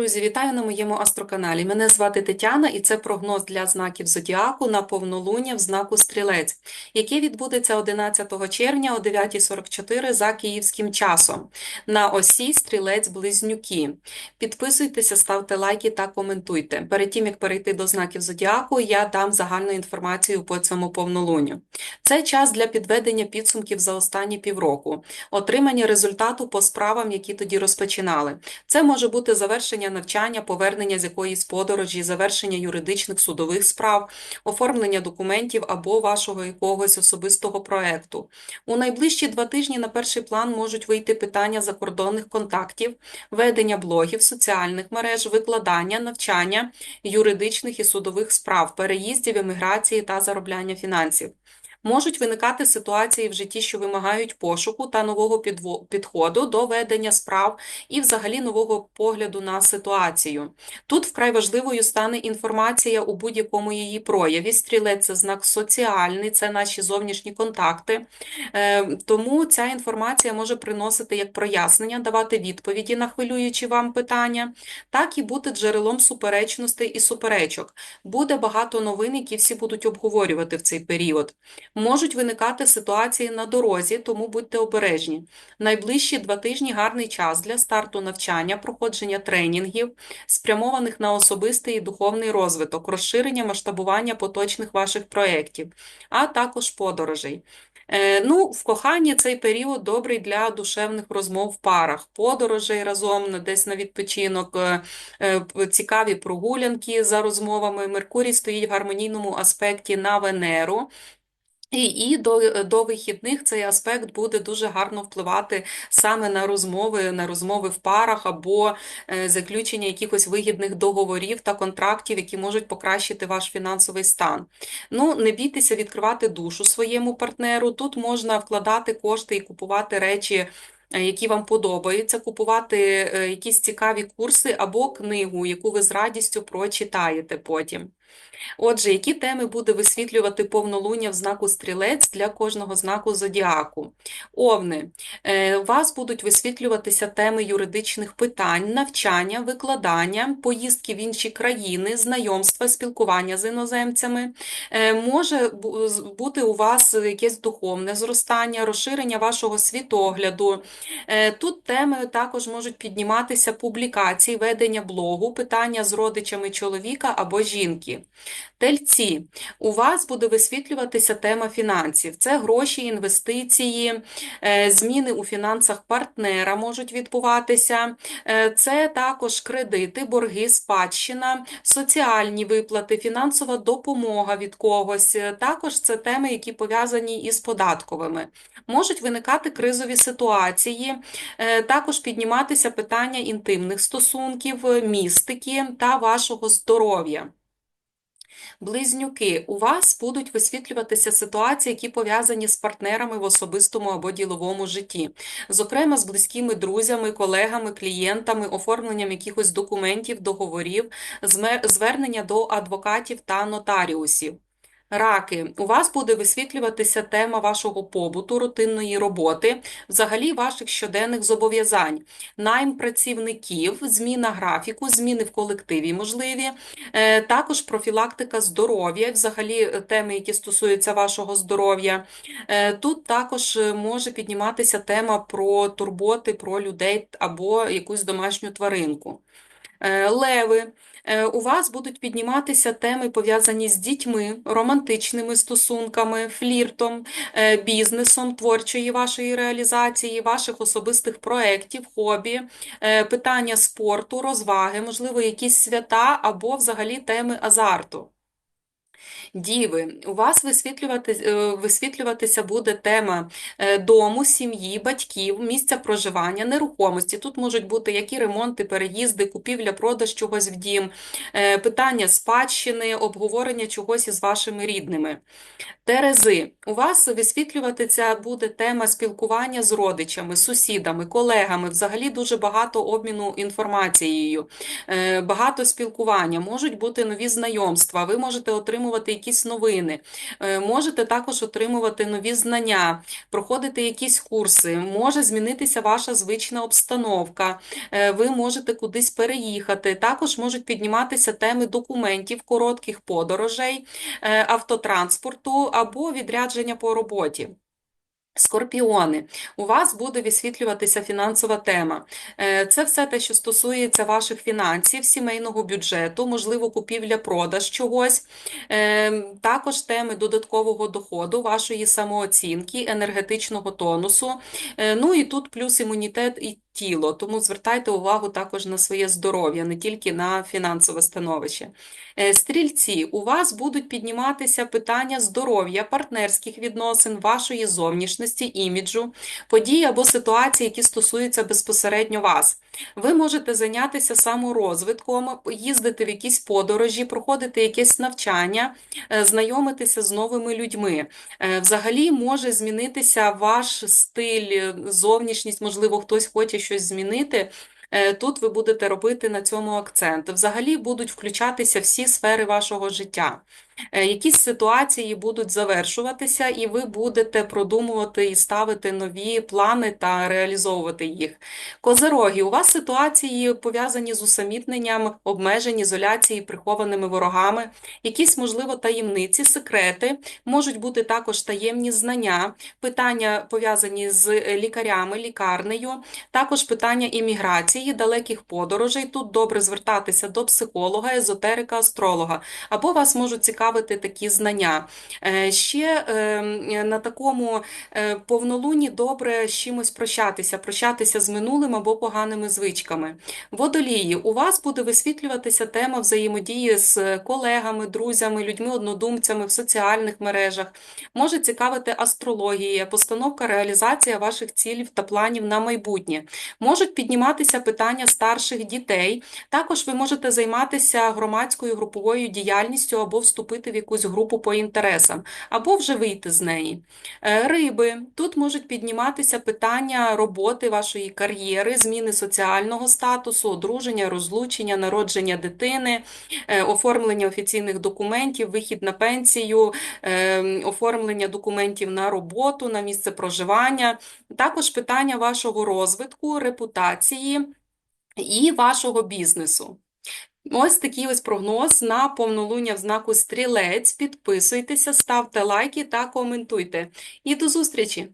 Друзі, вітаю на моєму астроканалі. Мене звати Тетяна, і це прогноз для знаків зодіаку на повнолуння в знаку Стрілець, яке відбудеться 11 червня о 9.44 за київським часом на осі Стрілець-Близнюки. Підписуйтеся, ставте лайки та коментуйте. Перед тим як перейти до знаків зодіаку, я дам загальну інформацію по цьому повнолунню. Це час для підведення підсумків за останні півроку, отримання результату по справам, які тоді розпочинали. Це може бути завершення навчання, повернення з якоїсь подорожі, завершення юридичних судових справ, оформлення документів або вашого якогось особистого проекту. У найближчі два тижні на перший план можуть вийти питання закордонних контактів, ведення блогів, соціальних мереж, викладання, навчання, юридичних і судових справ, переїздів, еміграції та заробляння фінансів. Можуть виникати ситуації в житті, що вимагають пошуку та нового підходу до ведення справ і взагалі нового погляду на ситуацію. Тут вкрай важливою стане інформація у будь-якому її прояві. Стрілець це знак соціальний, це наші зовнішні контакти. Е, Тому ця інформація може приносити як прояснення, давати відповіді на хвилюючі вам питання, так і бути джерелом суперечностей і суперечок. Буде багато новин, які всі будуть обговорювати в цей період. Можуть виникати ситуації на дорозі, тому будьте обережні. Найближчі два тижні гарний час для старту навчання, проходження тренінгів, спрямованих на особистий і духовний розвиток, розширення масштабування поточних ваших проєктів, а також подорожей. Е, Ну, в коханні цей період добрий для душевних розмов в парах, подорожей разом десь на відпочинок, е, е, цікаві прогулянки за розмовами. Меркурій стоїть в гармонійному аспекті на Венеру. І, і до, до вихідних цей аспект буде дуже гарно впливати саме на розмови, на розмови в парах або е, заключення якихось вигідних договорів та контрактів, які можуть покращити ваш фінансовий стан. Ну, не бійтеся відкривати душу своєму партнеру. Тут можна вкладати кошти і купувати речі. е, Які вам подобаються, купувати е, якісь цікаві курси або книгу, яку ви з радістю прочитаєте потім. Отже, які теми буде висвітлювати повнолуння в знаку Стрілець для кожного знаку зодіаку? Овни, е, у вас будуть висвітлюватися теми юридичних питань, навчання, викладання, поїздки в інші країни, знайомства, спілкування з іноземцями. Е, Може бути у вас якесь духовне зростання, розширення вашого світогляду. Е, Тут теми також можуть підніматися публікації, ведення блогу, питання з родичами чоловіка або жінки. Тельці, у вас буде висвітлюватися тема фінансів. Це гроші, інвестиції, е, зміни у фінансах партнера можуть відбуватися. Е, Це також кредити, борги, спадщина, соціальні виплати, фінансова допомога від когось. Е, Також це теми, які пов'язані із податковими. Можуть виникати кризові ситуації, також підніматися питання інтимних стосунків, містики та вашого здоров'я. Близнюки, у вас будуть висвітлюватися ситуації, які пов'язані з партнерами в особистому або діловому житті, зокрема з близькими друзями, колегами, клієнтами, оформленням якихось документів, договорів, звернення до адвокатів та нотаріусів. Раки, у вас буде висвітлюватися тема вашого побуту, рутинної роботи, взагалі ваших щоденних зобов'язань, найм працівників, зміна графіку, зміни в колективі можливі, Е, Також профілактика здоров'я, взагалі е, теми, які стосуються вашого здоров'я. Е, Тут також може підніматися тема про турботи, про людей або якусь домашню тваринку. Леви, у вас будуть підніматися теми, пов'язані з дітьми, романтичними стосунками, фліртом, е, бізнесом, творчої вашої реалізації, ваших особистих проєктів, хобі, е, питання спорту, розваги, можливо, якісь свята або взагалі теми азарту. Діви, у вас висвітлювати, е, висвітлюватися буде тема е, дому, сім'ї, батьків, місця проживання, нерухомості. Тут можуть бути які ремонти, переїзди, купівля, продаж чогось в дім, е, питання спадщини, обговорення чогось із вашими рідними. Терези, у вас висвітлюватися буде тема спілкування з родичами, сусідами, колегами, взагалі дуже багато обміну інформацією, багато спілкування, можуть бути нові знайомства, ви можете отримувати якісь новини. Е, Можете також отримувати нові знання, проходити якісь курси, може змінитися ваша звична обстановка, е, ви можете кудись переїхати. Також можуть підніматися теми документів, коротких подорожей, е, автотранспорту або відрядження по роботі. Скорпіони, у вас буде висвітлюватися фінансова тема. Е, Це все те, що стосується ваших фінансів, сімейного бюджету, можливо, купівля-продаж чогось. Е, Також теми додаткового доходу, вашої самооцінки, енергетичного тонусу. Е, Ну і тут плюс імунітет і тіло, тому звертайте увагу також на своє здоров'я, не тільки на фінансове становище. Е, Стрільці, у вас будуть підніматися питання здоров'я, партнерських відносин, вашої зовнішності, іміджу, подій або ситуації, які стосуються безпосередньо вас. Ви можете зайнятися саморозвитком, їздити в якісь подорожі, проходити якесь навчання, е, знайомитися з новими людьми. Е, Взагалі може змінитися ваш стиль, зовнішність, можливо, хтось хоче щось змінити. Е, Тут ви будете робити на цьому акцент. Взагалі будуть включатися всі сфери вашого життя. Е, Якісь ситуації будуть завершуватися, і ви будете продумувати і ставити нові плани та реалізовувати їх. Козероги, у вас ситуації пов'язані з усамітненням, обмежень, ізоляції, прихованими ворогами, якісь, можливо, таємниці, секрети, можуть бути також таємні знання, питання пов'язані з лікарями, лікарнею, також питання імміграції, далеких подорожей. Тут добре звертатися до психолога, езотерика, астролога, або вас можуть цікавити такі знання. Е, Ще е, на такому е, повнолунні добре з чимось прощатися, прощатися з минулим або поганими звичками. Водолії, у вас буде висвітлюватися тема взаємодії з колегами, друзями, людьми-однодумцями в соціальних мережах. Може цікавити астрологія, постановка, реалізація ваших цілів та планів на майбутнє. Можуть підніматися питання старших дітей. Також ви можете займатися громадською груповою діяльністю або вступити в якусь групу по інтересам, або вже вийти з неї. Е, Риби. Тут можуть підніматися питання роботи вашої кар'єри, зміни соціального статусу, одруження, розлучення, народження дитини, е, оформлення офіційних документів, вихід на пенсію, е, оформлення документів на роботу, на місце проживання. Також питання вашого розвитку, репутації і вашого бізнесу. Ось такий ось прогноз на повнолуння в знаку Стрілець. Підписуйтеся, ставте лайки та коментуйте. І до зустрічі!